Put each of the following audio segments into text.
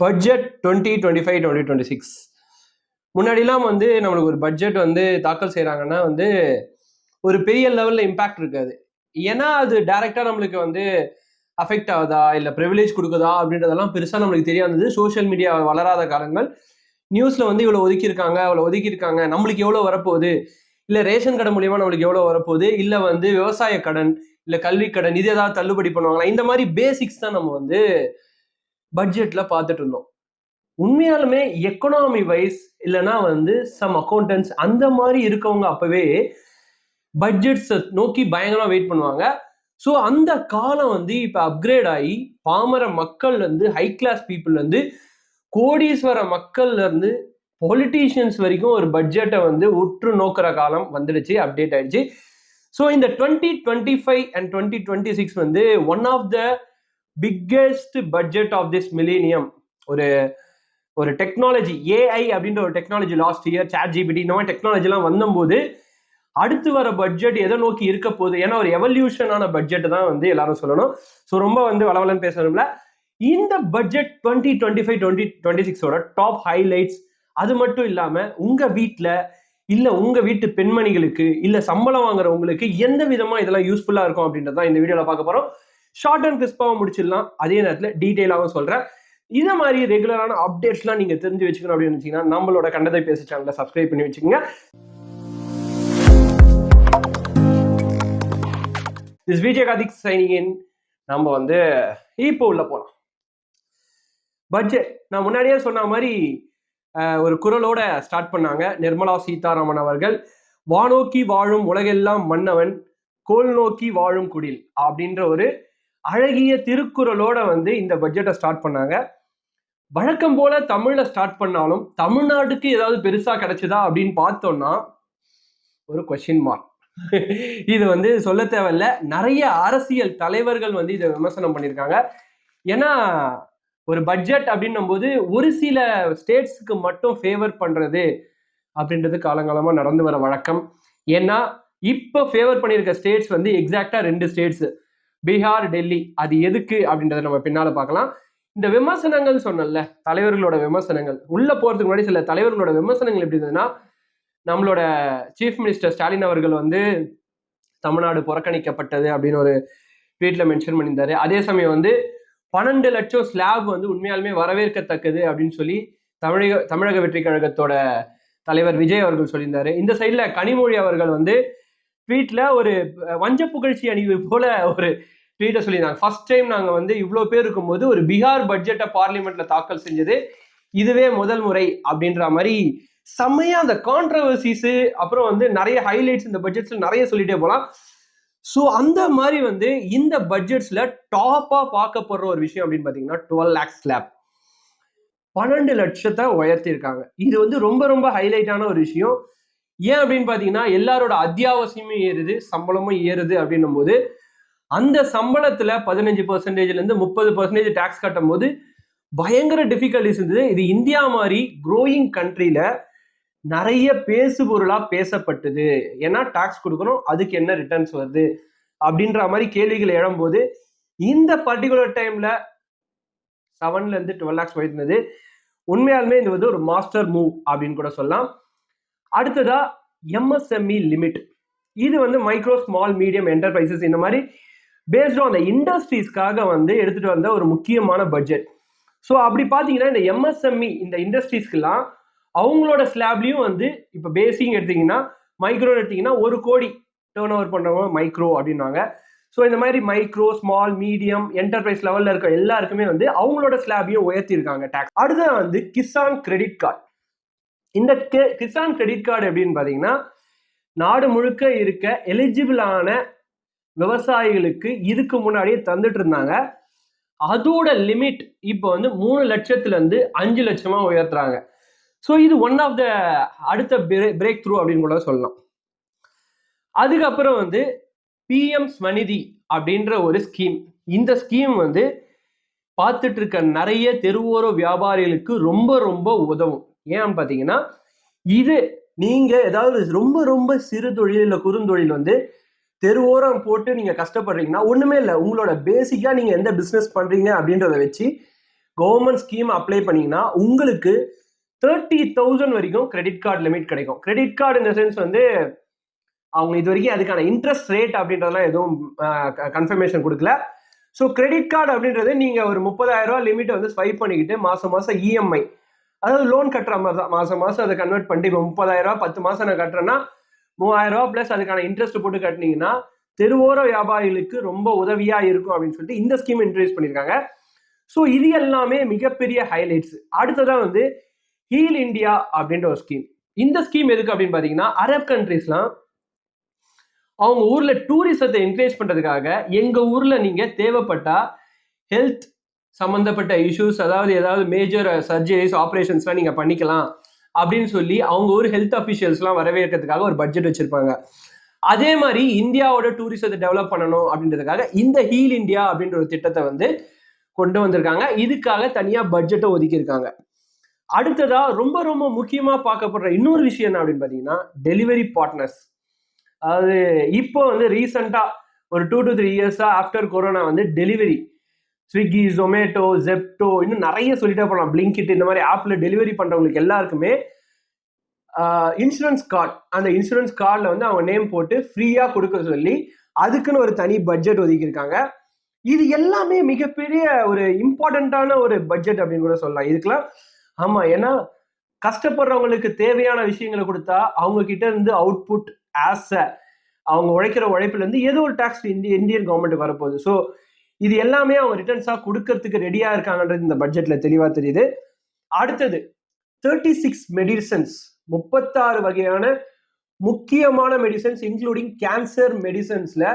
Budget twenty twenty five twenty twenty six முன்னாடிலாம் வந்து நம்மளுக்கு ஒரு பட்ஜெட் வந்து தாக்கல் செய்கிறாங்கன்னா வந்து ஒரு பெரிய லெவலில் இம்பாக்ட் இருக்காது. ஏன்னா அது டைரெக்டாக நம்மளுக்கு வந்து அஃபெக்ட் ஆகுதா? இல்லை ப்ரிவிலேஜ் கொடுக்குதா? அப்படின்றதெல்லாம் பெருசாக நம்மளுக்கு தெரியாதது. சோஷியல் மீடியா வளராத காலங்கள். நியூஸில் வந்து இவ்வளோ ஒதுக்கியிருக்காங்க இவ்வளோ ஒதுக்கியிருக்காங்க. நம்மளுக்கு எவ்வளோ வரப்போகுது? இல்லை ரேஷன் கடை மூலியமாக நம்மளுக்கு எவ்வளோ வரப்போகுது? இல்லை வந்து விவசாய கடன் இல்லை கல்வி கடன் இது ஏதாவது தள்ளுபடி பண்ணுவாங்களா? இந்த மாதிரி பேசிக்ஸ் தான் நம்ம வந்து பட்ஜெட்டில் பார்த்துட்டு இருந்தோம் உண்மையாலுமே எக்கனாமி வைஸ் இல்லைன்னா வந்து சம் அக்கௌண்டன்ஸ் அந்த மாதிரி இருக்கவங்க அப்பவே பட்ஜெட்ஸை நோக்கி பயங்கரமாக வெயிட் பண்ணுவாங்க. ஸோ அந்த காலம் வந்து இப்போ அப்கிரேட் ஆகி பாமர மக்கள்லேருந்து ஹை கிளாஸ் பீப்புள் வந்து கோடீஸ்வர மக்கள்லேருந்து பொலிட்டீஷியன்ஸ் வரைக்கும் ஒரு பட்ஜெட்டை வந்து உற்று நோக்கிற காலம் வந்துடுச்சு அப்டேட் ஆயிடுச்சு. ஸோ இந்த twenty twenty five and twenty twenty six வந்து one of the biggest budget of this millennium ஒரு ஒரு டெக்னாலஜி ஏஐ அப்படின்ற ஒரு technology last year chat GPT இந்த மாதிரி டெக்னாலஜிலாம் வந்தபோது அடுத்து வர பட்ஜெட் எதை நோக்கி இருக்க போகுது? ஏன்னா ஒரு எவல்யூஷனான பட்ஜெட் தான் வந்து எல்லாரும் சொல்லணும். ஸோ ரொம்ப வந்து வளவலன்னு பேசணும்ல இந்த budget twenty twenty five twenty twenty சிக்ஸோட top highlights அது மட்டும் இல்லாமல் உங்கள் வீட்டில் இல்லை உங்கள் வீட்டு பெண்மணிகளுக்கு இல்லை சம்பளம் வாங்குறவங்களுக்கு எந்த விதமாக இதெல்லாம் யூஸ்ஃபுல்லாக இருக்கும் அப்படின்றது தான் இந்த வீடியோவில் பார்க்க போகிறோம் ஷார்ட் அண்ட் கிறிஸ்பாகவும் முடிச்சிடலாம். அதே நேரத்தில் டீட்டெயிலாகவும் சொல்கிறேன் இதை மாதிரி ரெகுலரான அப்டேட்ஸ்லாம் நீங்கள் தெரிஞ்சு வச்சுக்கணும் அப்படின்னு வச்சிங்கன்னா நம்மளோட கண்டதை பேச சேனலை சப்ஸ்கிரைப் பண்ணி வச்சுக்கோங்க. திஸ் விஜய் கார்த்திக் சைனிங் நம்ம வந்து இப்போ உள்ள போகலாம் பட்ஜெட் நான் முன்னாடியே சொன்ன மாதிரி ஒரு குரலோட ஸ்டார்ட் பண்ணாங்க. நிர்மலா சீதாராமன் அவர்கள். வானோக்கி வாழும் உலகெல்லாம் மன்னவன் கோல் நோக்கி வாழும் குடில் அப்படின்ற ஒரு அழகிய திருக்குறளோட வந்து இந்த பட்ஜெட்டை ஸ்டார்ட் பண்ணாங்க. வழக்கம் போல தமிழ்ல ஸ்டார்ட் பண்ணாலும் தமிழ்நாட்டுக்கு ஏதாவது பெருசா கிடைச்சதா அப்படின்னு பார்த்தோம்னா ஒரு கொஸ்டின் மார்க் இது வந்து சொல்ல தேவையில்ல. நிறைய அரசியல் தலைவர்கள் வந்து இதை விமர்சனம் பண்ணியிருக்காங்க. ஏன்னா ஒரு பட்ஜெட் அப்படின்னும் போது ஒரு சில ஸ்டேட்ஸுக்கு மட்டும் ஃபேவர் பண்றது அப்படின்றது காலங்காலமா நடந்து வர வழக்கம். ஏன்னா இப்போ ஃபேவர் பண்ணியிருக்க ஸ்டேட்ஸ் வந்து எக்ஸாக்டா ரெண்டு ஸ்டேட்ஸ் பீகார் டெல்லி அது எதுக்கு அப்படின்றத நம்ம பின்னால பார்க்கலாம். இந்த விமர்சனங்கள் சொன்னல தலைவர்களோட விமர்சனங்கள். உள்ள போறதுக்கு முன்னாடி சில தலைவர்களோட விமர்சனங்கள் எப்படி இருந்ததுன்னா நம்மளோட சீஃப் மினிஸ்டர் ஸ்டாலின் அவர்கள் வந்து தமிழ்நாடு புறக்கணிக்கப்பட்டது அப்படின்னு ஒரு ட்வீட்ல மென்ஷன் பண்ணியிருந்தாரு. அதே சமயம் வந்து பன்னெண்டு லட்சம் ஸ்லாப் வந்து உண்மையாலுமே வரவேற்கத்தக்கது அப்படின்னு சொல்லி தமிழக தமிழக வெற்றி கழகத்தோட தலைவர் விஜய் அவர்கள் சொல்லியிருந்தாரு. இந்த சைடில் கனிமொழி அவர்கள் வந்து ட்வீட்ல ஒரு வஞ்ச புகழ்ச்சி அணிவு போல ஒரு ட்வீட்டை சொல்லியிருந்தாங்க. ஃபர்ஸ்ட் டைம் நாங்கள் வந்து இவ்வளோ பேர் இருக்கும்போது ஒரு பீகார் பட்ஜெட்டை பார்லிமெண்ட்ல தாக்கல் செஞ்சது. இதுவே முதல் முறை அப்படின்ற மாதிரி செம்மையா அந்த கான்ட்ரவர்சிஸு அப்புறம் வந்து நிறைய ஹைலைட்ஸ் இந்த பட்ஜெட்ஸில் நிறைய சொல்லிட்டே போகலாம் ஸோ அந்த மாதிரி வந்து இந்த பட்ஜெட்ஸில் டாப்பாக பார்க்கப்படுற ஒரு விஷயம் அப்படின்னு பார்த்தீங்கன்னா டுவெல் லேக்ஸ் ஸ்லாப் பன்னெண்டு லட்சத்தை உயர்த்தியிருக்காங்க. இது வந்து ரொம்ப ரொம்ப ஹைலைட்டான ஒரு விஷயம். ஏன் அப்படின்னு பார்த்தீங்கன்னா எல்லாரோட அத்தியாவசியமும் ஏறுது சம்பளமும் ஏறுது அப்படின்னும் போது அந்த சம்பளத்துல பதினஞ்சு பர்சன்டேஜ்ல இருந்து முப்பது பர்சன்டேஜ் டேக்ஸ் கட்டும் போது பயங்கர டிஃபிகல்டிஸ் இருந்தது. இது இந்தியா மாதிரி க்ரோயிங் கண்ட்ரில நிறைய பேசு பொருளா பேசப்பட்டது. ஏன்னா டாக்ஸ் கொடுக்கணும் அதுக்கு என்ன ரிட்டர்ன்ஸ் வருது? அப்படின்ற மாதிரி கேள்விகள் எழும்போது இந்த பர்டிகுலர் டைம்ல செவன்ல இருந்து டுவெல் லேக்ஸ் போயிருந்தது உண்மையாலுமே இது வந்து ஒரு மாஸ்டர் மூவ் அப்படின்னு கூட சொல்லலாம். அடுத்ததா எம்எஸ்எம்இ லிமிட் இது வந்து மைக்ரோ ஸ்மால் மீடியம் என்டர்பிரைசஸ் இந்த மாதிரி பேஸ்ட் ஆன் அந்த இண்டஸ்ட்ரீஸ்க்காக வந்து எடுத்துட்டு வந்த ஒரு முக்கியமான பட்ஜெட் ஸோ அப்படி பார்த்தீங்கன்னா இந்த எம்எஸ்எம்இ இந்த இண்டஸ்ட்ரீஸ்க்கெல்லாம் அவங்களோட ஸ்லாப்லையும் வந்து இப்போ பேசிங் எடுத்தீங்கன்னா மைக்ரோ எடுத்தீங்கன்னா ஒரு கோடி டேர்ன் ஓவர் பண்ணுறவங்க மைக்ரோ அப்படின்னாங்க. ஸோ இந்த மாதிரி மைக்ரோ ஸ்மால் மீடியம் என்டர்பிரைஸ் லெவலில் இருக்க எல்லாருக்குமே வந்து அவங்களோட ஸ்லாபையும் உயர்த்தியிருக்காங்க டேக்ஸ் அடுத்தது வந்து கிசான் கிரெடிட் கார்டு இந்த கிசான் கிரெடிட் கார்டு எப்படின்னு பார்த்தீங்கன்னா நாடு முழுக்க இருக்க எலிஜிபிளான விவசாயிகளுக்கு இதுக்கு முன்னாடியே தந்துட்டு இருந்தாங்க. அதோட லிமிட் இப்போ வந்து மூணு லட்சத்துல இருந்து அஞ்சு லட்சமா உயர்த்துறாங்க. ஸோ இது ஒன் ஆஃப் த அடுத்த பிரேக் த்ரூ அப்படின்னு கூட சொல்லலாம். அதுக்கப்புறம் வந்து பிஎம் ஸ்வநிதி அப்படின்ற ஒரு ஸ்கீம் இந்த ஸ்கீம் வந்து பார்த்துட்டு இருக்க நிறைய தெருவோர வியாபாரிகளுக்கு ரொம்ப ரொம்ப உதவும். ஏன்னு பார்த்தீங்கன்னா இது நீங்க ஏதாவது ரொம்ப ரொம்ப சிறு தொழில் இல்லை குறுந்தொழில் வந்து தெருவோரம் போட்டு நீங்க கஷ்டப்படுறீங்கன்னா ஒண்ணுமே இல்லை. உங்களோட பேசிக்கா நீங்க எந்த பிசினஸ் பண்றீங்க அப்படின்றத வச்சு கவர்மெண்ட் ஸ்கீம் அப்ளை பண்ணீங்கன்னா உங்களுக்கு தேர்ட்டி தௌசண்ட் வரைக்கும் கிரெடிட் கார்டு லிமிட் கிடைக்கும். கிரெடிட் கார்டு இந்த சென்ஸ் வந்து அவங்க இது வரைக்கும் அதுக்கான இன்ட்ரெஸ்ட் ரேட் அப்படின்றதெல்லாம் எதுவும் கன்ஃபர்மேஷன் கொடுக்கல. ஸோ கிரெடிட் கார்டு அப்படின்றது நீங்கள் ஒரு முப்பதாயிரம் ரூபா லிமிட்டை வந்து ஸ்வைப் பண்ணிக்கிட்டு மாதம் மாதம் இஎம்ஐ அதாவது லோன் கட்டுற மாதிரி தான். மாதம் மாதம் அதை கன்வெர்ட் பண்ணிட்டு இப்போ முப்பதாயிரம் ரூபா பத்து மாதம் நான் கட்டுறேன்னா மூவாயிரம் ரூபா ப்ளஸ் அதுக்கான இன்ட்ரெஸ்ட் போட்டு கட்டினீங்கன்னா தெருவோர வியாபாரிகளுக்கு ரொம்ப உதவியா இருக்கும் அப்படின்னு சொல்லிட்டு இந்த ஸ்கீம் இன்ட்ரடியூஸ் பண்ணியிருக்காங்க. ஸோ இது எல்லாமே மிகப்பெரிய ஹைலைட்ஸ் அடுத்ததான் வந்து ஹீல் இந்தியா அப்படின்ற ஒரு ஸ்கீம் இந்த ஸ்கீம் எதுக்கு அப்படின்னு பார்த்தீங்கன்னா அரப் கண்ட்ரீஸ்லாம் அவங்க ஊர்ல டூரிசத்தை என்கரேஜ் பண்றதுக்காக எங்க ஊர்ல நீங்க தேவைப்பட்டா ஹெல்த் சம்மந்தப்பட்ட இஷ்யூஸ் அதாவது ஏதாவது மேஜர் சர்ஜரிஸ் ஆப்ரேஷன்ஸ்லாம் நீங்க பண்ணிக்கலாம். அப்படின்னு சொல்லி அவங்க ஒரு ஹெல்த் அஃபிஷியல்ஸ்லாம் வரவேற்கிறதுக்காக ஒரு பட்ஜெட் வச்சிருப்பாங்க. அதே மாதிரி இந்தியாவோட டூரிசத்தை டெவலப் பண்ணணும் அப்படின்றதுக்காக இந்த ஹீல் இந்தியா அப்படின்ற ஒரு திட்டத்தை வந்து கொண்டு வந்திருக்காங்க. இதுக்காக தனியாக பட்ஜெட்டை ஒதுக்கியிருக்காங்க. அடுத்ததா ரொம்ப ரொம்ப முக்கியமாக பார்க்கப்படுற இன்னொரு விஷயம் என்ன அப்படின்னு பார்த்தீங்கன்னா டெலிவரி பார்ட்னர்ஸ் அதாவது இப்போ வந்து ரீசண்டாக ஒரு டூ டு த்ரீ இயர்ஸாக ஆஃப்டர் கொரோனா வந்து டெலிவரி ஸ்விக்கி ஜொமேட்டோ ஜெப்டோ இன்னும் நிறைய சொல்லிட்டே போகலாம் பிளிங்கிட் இந்த மாதிரி ஆப்ல டெலிவரி பண்றவங்களுக்கு எல்லாருக்குமே இன்சூரன்ஸ் கார்டு அந்த இன்சூரன்ஸ் கார்டில் வந்து அவங்க நேம் போட்டு ஃப்ரீயாக கொடுக்க சொல்லி அதுக்குன்னு ஒரு தனி பட்ஜெட் ஒதுக்கியிருக்காங்க. இது எல்லாமே மிகப்பெரிய ஒரு இம்பார்ட்டண்ட்டான ஒரு பட்ஜெட் அப்படின்னு கூட சொல்லலாம். இதுக்கெல்லாம் ஆமாம் ஏன்னா கஷ்டப்படுறவங்களுக்கு தேவையான விஷயங்களை கொடுத்தா அவங்க கிட்ட இருந்து அவுட்புட் ஆஸ் அவங்க உழைக்கிற உழைப்புலேருந்து ஏதோ ஒரு டேக்ஸ் இந்திய இந்தியன் கவர்மெண்ட் வரப்போகுது. ஸோ இது எல்லாமே அவங்க ரிட்டர்ன்ஸாக கொடுக்கறதுக்கு ரெடியாக இருக்காங்கன்றது இந்த பட்ஜெட்டில் தெளிவாக தெரியுது. அடுத்தது தேர்ட்டி சிக்ஸ் மெடிசன்ஸ் முப்பத்தாறு வகையான முக்கியமான மெடிசன்ஸ் இன்க்ளூடிங் கேன்சர் மெடிசன்ஸில்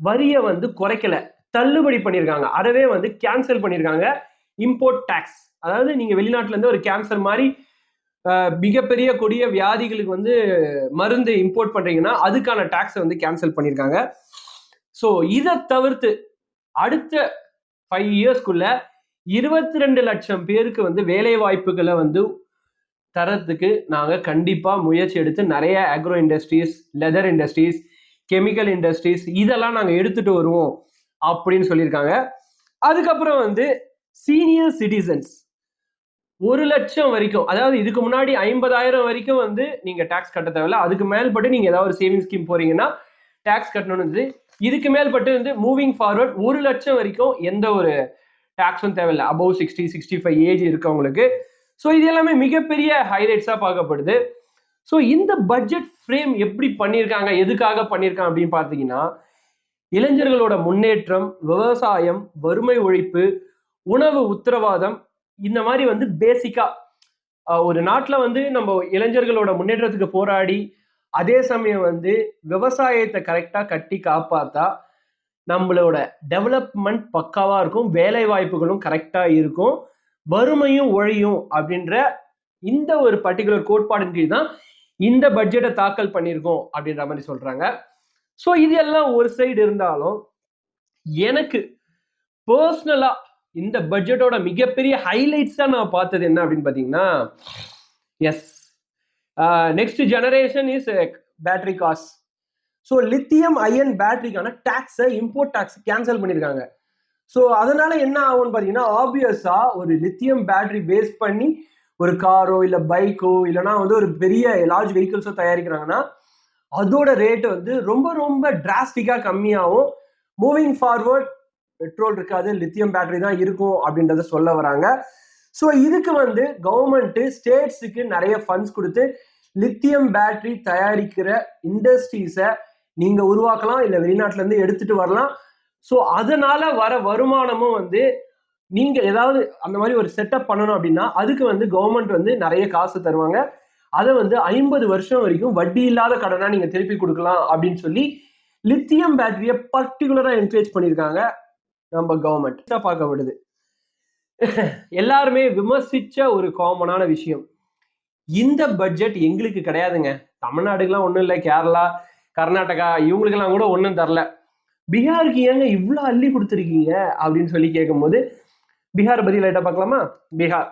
வரியை வந்து குறைக்கல. தள்ளுபடி பண்ணியிருக்காங்க அறவே வந்து கேன்சல் பண்ணியிருக்காங்க இம்போர்ட் டேக்ஸ் அதாவது நீங்கள் வெளிநாட்டிலேருந்து ஒரு கேன்சர் மாதிரி மிகப்பெரிய கொடிய வியாதிகளுக்கு வந்து மருந்து இம்போர்ட் பண்ணுறீங்கன்னா அதுக்கான டேக்ஸை வந்து கேன்சல் பண்ணியிருக்காங்க ஸோ இதை தவிர்த்து அடுத்த ஃபைவ் இயர்ஸ்க்குள்ள இருபத்தி ரெண்டு லட்சம் பேருக்கு வந்து வேலை வாய்ப்புகளை வந்து தரத்துக்கு நாங்கள் கண்டிப்பாக முயற்சி எடுத்து நிறைய agro industries leather industries chemical industries இதெல்லாம் நாங்கள் எடுத்துட்டு வருவோம் அப்படின்னு சொல்லியிருக்காங்க. அதுக்கப்புறம் வந்து சீனியர் சிட்டிசன்ஸ் ஒரு லட்சம் வரைக்கும் அதாவது இதுக்கு முன்னாடி ஐம்பதாயிரம் வரைக்கும் வந்து நீங்கள் டேக்ஸ் கட்ட தேவையில்ல அதுக்கு மேல்பட்டு நீங்கள் ஏதாவது ஒரு சேவிங் ஸ்கீம் போறீங்கன்னா டேக்ஸ் கட்டணும்னு இதுக்கு மேல்பட்டு வந்து மூவிங் ஃபார்வர்ட் ஒரு லட்சம் வரைக்கும் எந்த ஒரு டாக்ஸும் தேவையில்லை. Above sixty sixty five age இருக்கவங்களுக்கு. ஸோ இது எல்லாமே மிகப்பெரிய ஹைலைட்ஸாக பார்க்கப்படுது. ஸோ இந்த பட்ஜெட் ஃப்ரேம் எப்படி பண்ணியிருக்காங்க எதுக்காக பண்ணியிருக்காங்க அப்படின்னு பார்த்தீங்கன்னா இளைஞர்களோட முன்னேற்றம் விவசாயம் வறுமை ஒழிப்பு உணவு உத்தரவாதம் இந்த மாதிரி வந்து பேசிக்காக ஒரு நாட்டில் வந்து நம்ம இளைஞர்களோட முன்னேற்றத்துக்கு போராடி அதே சமயம் வந்து விவசாயத்தை கரெக்டாக கட்டி காப்பாத்தா நம்மளோட டெவலப்மெண்ட் பக்காவாக இருக்கும் வேலை வாய்ப்புகளும் கரெக்டாக இருக்கும் வறுமையும் ஒழியும் அப்படின்ற இந்த ஒரு பர்டிகுலர் கோட்பாடின் கீழ் தான் இந்த பட்ஜெட்டை தாக்கல் பண்ணியிருக்கோம் அப்படின்ற மாதிரி சொல்கிறாங்க ஸோ இது எல்லாம் ஒரு சைடு இருந்தாலும் எனக்கு பர்சனலாக இந்த பட்ஜெட்டோட மிகப்பெரிய ஹைலைட்ஸாக நான் பார்த்தது என்ன அப்படின்னு பார்த்தீங்கன்னா as next generation is battery cost so lithium ion பேட்டரிக்கான டேக்ஸை இம்போர்ட் டேக்ஸ் கேன்சல் பண்ணியிருக்காங்க ஸோ அதனால என்ன ஆகும்னு பார்த்தீங்கன்னா ஆப்வியஸா ஒரு லித்தியம் பேட்டரி பேஸ் பண்ணி ஒரு காரோ இல்லை பைக்கோ இல்லைனா வந்து ஒரு பெரிய லார்ஜ் வெஹிக்கிள்ஸோ தயாரிக்கிறாங்கன்னா அதோட ரேட்டு வந்து ரொம்ப ரொம்ப டிராஸ்டிக்காக கம்மியாகும் மூவிங் ஃபார்வர்ட் பெட்ரோல் இருக்காது லித்தியம் பேட்டரி தான் இருக்கும் அப்படின்றத சொல்ல வராங்க. ஸோ இதுக்கு வந்து கவர்மெண்ட்டு ஸ்டேட்ஸுக்கு நிறைய ஃபண்ட்ஸ் கொடுத்து லித்தியம் பேட்டரி தயாரிக்கிற இண்டஸ்ட்ரீஸை நீங்கள் உருவாக்கலாம் இல்லை வெளிநாட்டிலேருந்து எடுத்துகிட்டு எடுத்துட்டு வரலாம். ஸோ அதனால வர வருமானமும் வந்து நீங்கள் ஏதாவது அந்த மாதிரி ஒரு செட்டப் பண்ணணும் அப்படின்னா அதுக்கு வந்து கவர்மெண்ட் வந்து நிறைய காசு தருவாங்க. அதை வந்து ஐம்பது வருஷம் வரைக்கும் வட்டி இல்லாத கடனாக நீங்கள் திருப்பி கொடுக்கலாம் அப்படின்னு சொல்லி லித்தியம் பேட்டரியை பர்டிகுலராக என்கரேஜ் பண்ணியிருக்காங்க நம்ம கவர்மெண்ட் பார்க்கப்படுது எல்லாருமே விமர்சிச்ச ஒரு காமனான விஷயம். இந்த பட்ஜெட் எங்களுக்கு கிடையாதுங்க. தமிழ்நாடுக்கெல்லாம் ஒன்றும் இல்லை. கேரளா கர்நாடகா இவங்களுக்கெல்லாம் கூட ஒன்றும் தரல. பீகாருக்கு ஏங்க இவ்வளோ அள்ளி கொடுத்துருக்கீங்க? அப்படின்னு சொல்லி கேட்கும்போது பீகார் பத்தி லைட்டாக பார்க்கலாமா? பீகார்.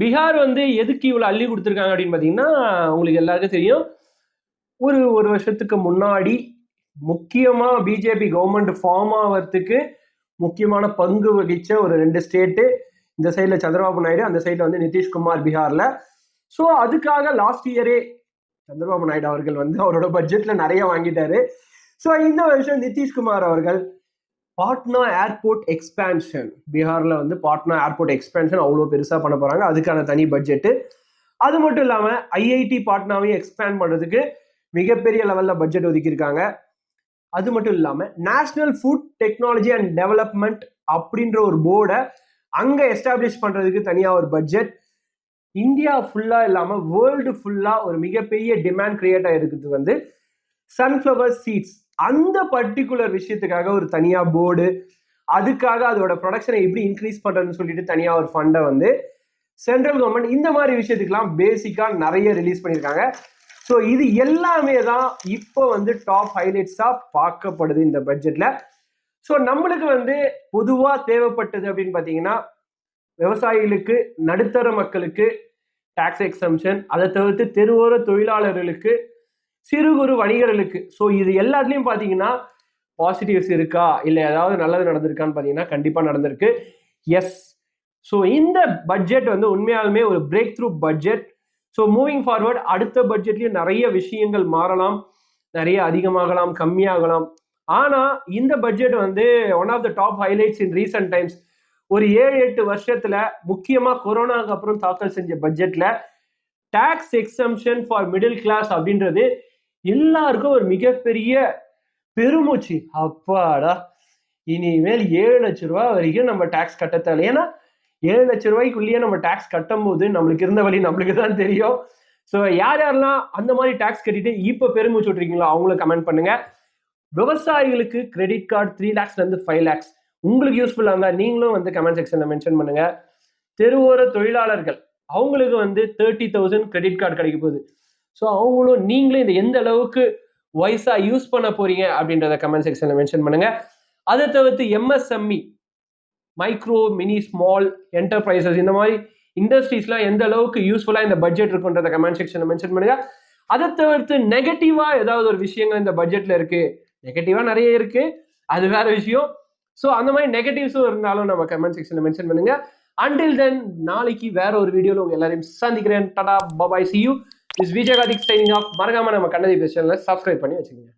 பீகார் வந்து எதுக்கு இவ்வளோ அள்ளி கொடுத்துருக்காங்க அப்படின்னு பார்த்தீங்கன்னா உங்களுக்கு எல்லாருக்கும் தெரியும். ஒரு ஒரு வருஷத்துக்கு முன்னாடி முக்கியமாக பிஜேபி கவர்மெண்ட் ஃபார்ம் ஆகிறதுக்கு முக்கியமான பங்கு வகிச்ச ஒரு ரெண்டு ஸ்டேட்டு இந்த சைடில் சந்திரபாபு நாயுடு அந்த சைடில் வந்து நிதிஷ்குமார் பீகாரில். ஸோ அதுக்காக லாஸ்ட் இயரே சந்திரபாபு நாயுடு அவர்கள் வந்து அவரோட பட்ஜெட்டில் நிறைய வாங்கிட்டாரு. ஸோ இந்த வருஷம் நிதிஷ்குமார் அவர்கள் பாட்னா ஏர்போர்ட் எக்ஸ்பேன்ஷன் பீகாரில் வந்து பாட்னா ஏர்போர்ட் எக்ஸ்பேன்ஷன் அவ்வளோ பெருசாக பண்ண போகிறாங்க அதுக்கான தனி பட்ஜெட்டு அது மட்டும் இல்லாமல் ஐஐடி பாட்னாவையும் எக்ஸ்பேண்ட் பண்ணுறதுக்கு மிகப்பெரிய லெவலில் பட்ஜெட் ஒதுக்கியிருக்காங்க. அது மட்டும் இல்லாமல் national food technology and development அப்படின்ற ஒரு போர்டை அங்கே எஸ்டாப்ளிஷ் பண்ணுறதுக்கு தனியாக ஒரு பட்ஜெட் இந்தியா ஃபுல்லாக இல்லாமல் வேர்ல்டு ஃபுல்லாக ஒரு மிகப்பெரிய டிமாண்ட் கிரியேட் ஆகிருக்கிறது வந்து சன்ஃப்ளவர் சீட்ஸ் அந்த பர்டிகுலர் விஷயத்துக்காக ஒரு தனியாக போர்டு அதுக்காக அதோட ப்ரொடக்ஷனை எப்படி இன்க்ரீஸ் பண்ணுறதுன்னு சொல்லிட்டு தனியாக ஒரு ஃபண்டை வந்து சென்ட்ரல் கவர்மெண்ட் இந்த மாதிரி விஷயத்துக்கெல்லாம் பேசிக்காக நிறைய ரிலீஸ் பண்ணியிருக்காங்க. ஸோ இது எல்லாமே தான் இப்போ வந்து டாப் ஹைலைட்ஸாக பார்க்கப்படுது இந்த பட்ஜெட்டில் ஸோ நம்மளுக்கு வந்து பொதுவாக தேவைப்பட்டது அப்படின்னு பார்த்தீங்கன்னா விவசாயிகளுக்கு நடுத்தர மக்களுக்கு டாக்ஸ் எக்ஸம்ஷன் அதை தவிர்த்து தெருவோர தொழிலாளர்களுக்கு சிறு குறு வணிகர்களுக்கு. ஸோ இது எல்லாத்துலேயும் பார்த்தீங்கன்னா பாசிட்டிவ்ஸ் இருக்கா? இல்லை ஏதாவது நல்லது நடந்திருக்கான்னு பார்த்தீங்கன்னா கண்டிப்பாக நடந்திருக்கு. எஸ் ஸோ இந்த பட்ஜெட் வந்து உண்மையாலுமே ஒரு breakthrough budget so moving forward அடுத்த பட்ஜெட்லேயும் நிறைய விஷயங்கள் மாறலாம் நிறைய அதிகமாகலாம் கம்மியாகலாம். ஆனால் இந்த பட்ஜெட் வந்து one of the top highlights in recent times ஒரு ஏழு எட்டு வருஷத்துல முக்கியமாக கொரோனாவுக்கு அப்புறம் தாக்கல் செஞ்ச பட்ஜெட்ல tax exemption for middle class அப்படின்றது எல்லாருக்கும் ஒரு மிகப்பெரிய பெருமூச்சு. அப்பாடா. இனிமேல் ஏழு லட்ச ரூபா வரைக்கும் நம்ம டாக்ஸ் கட்ட ஏன்னா ஏழு லட்ச ரூபாய்க்குள்ளேயே நம்ம டாக்ஸ் கட்டும் போது நம்மளுக்கு இருந்த வழி நம்மளுக்கு தான் தெரியும். ஸோ யார் யாரெல்லாம் அந்த மாதிரி டாக்ஸ் கட்டிட்டு இப்போ பெருமிச்சு விட்றீங்களோ அவங்களும் கமெண்ட் பண்ணுங்க. விவசாயிகளுக்கு கிரெடிட் கார்டு த்ரீ லேக்ஸ்லேருந்து ஃபைவ் லேக்ஸ் உங்களுக்கு யூஸ்ஃபுல்லாக இருந்தால் நீங்களும் வந்து கமெண்ட் செக்ஷனில் மென்ஷன் பண்ணுங்க. தெருவோர தொழிலாளர்கள் அவங்களுக்கு வந்து தேர்ட்டி தௌசண்ட் கிரெடிட் கார்டு கிடைக்க போகுது. ஸோ அவங்களும் நீங்களும் இந்த எந்த அளவுக்கு வயசா யூஸ் பண்ண போறீங்க அப்படின்றத கமெண்ட் செக்ஷனில் மென்ஷன் பண்ணுங்க. அதை தவிர்த்து MSME micro mini small enterprises இந்த மாதிரி இண்டஸ்ட்ரீஸ்லாம் எந்த அளவுக்கு யூஸ்ஃபுல்லாக இந்த பட்ஜெட் இருக்குன்றத கமெண்ட் செக்ஷனில் மென்ஷன் பண்ணுங்க. அதை தவிர்த்து நெகட்டிவாக ஏதாவது ஒரு விஷயங்கள் இந்த பட்ஜெட்டில் இருக்குது நெகட்டிவாக நிறைய இருக்குது அது வேற விஷயம். ஸோ அந்த மாதிரி நெகட்டிவ்ஸும் இருந்தாலும் நம்ம கமெண்ட் செக்ஷனில் மென்ஷன் பண்ணுங்க. அண்டில் தென் நாளைக்கு வேற ஒரு வீடியோவில் உங்கள் எல்லாரையும் சந்திக்கிறேன். Tata bye bye see you is Vijayakarthik Karthik signing off மறக்காம நம்ம கண்ணதி பேசல சப்ஸ்கிரைப் பண்ணி வச்சுக்கோங்க.